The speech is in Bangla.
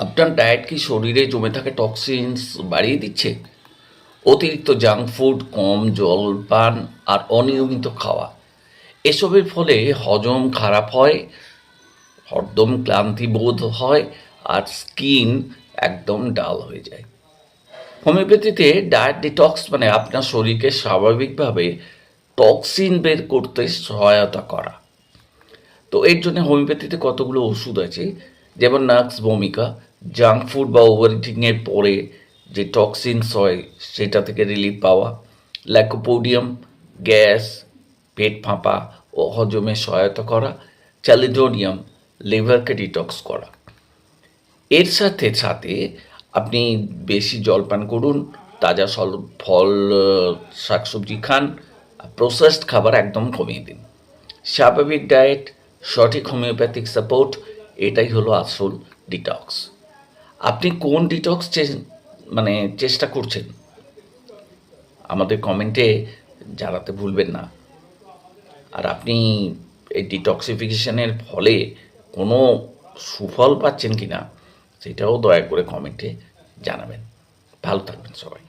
আপনার ডায়েট কি শরীরে জমে থাকা টক্সিনস বাড়িয়ে দিচ্ছে? অতিরিক্ত জাঙ্ক ফুড কম জল পান আর অনিয়মিত খাওয়া। এসবের ফলে হজম খারাপ হয়, হরদম ক্লান্তি বোধ হয় আর স্কিন একদম ডাল হয়ে যায়। হোমিওপ্যাথিতে ডায়েট ডিটক্স মানে আপনার শরীরকে স্বাভাবিকভাবে টক্সিন বের করতে সহায়তা করা। তো এর জন্য হোমিওপ্যাথিতে কতগুলো ওষুধ আছে? যেমন নাক্স, ভূমিকা জাঙ্ক ফুড বা ওভার ইটিংয়ের পরে যে টক্সিনস হয়, সেটা থেকে রিলিফ পাওয়া। ল্যাকোপোডিয়াম গ্যাস পেট ফাঁপা ও হজমে সহায়তা করা। চ্যালিডোনিয়াম লিভারকে ডিটক্স করা। এর সাথে সাথে আপনি বেশি জলপান করুন, তাজা ফল ফল, শাকসবজি খান প্রসেসড খাবার একদম কমিয়ে দিন। স্বাভাবিক ডায়েট সঠিক হোমিওপ্যাথিক সাপোর্ট এটাই হলো আসল ডিটক্স আপনি কোন ডিটক্স মানে চেষ্টা করছেন? আমাদের কমেন্টে জানাতে ভুলবেন না। আর আপনি এই ডিটক্সিফিকেশনের ফলে কোনো সুফল পাচ্ছেন কি না সেটাও দয়া করে কমেন্টে জানাবেন। ভালো থাকবেন সবাই।